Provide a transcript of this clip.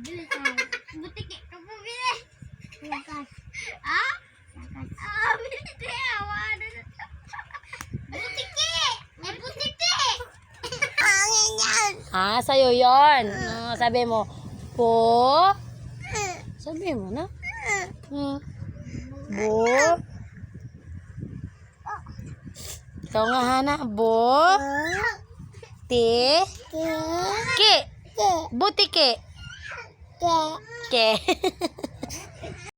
Bili ka. Butik ka Ah, bili ka. Wala na. Butik Ay, butik Angin yan. Ah, sa'yo yun. Ah, sabi mo, po. Sabi mo na. Hmm. Bo. Ikaw nga, Hana. Bo. Ti. Ki. Butike. 给，呵呵呵。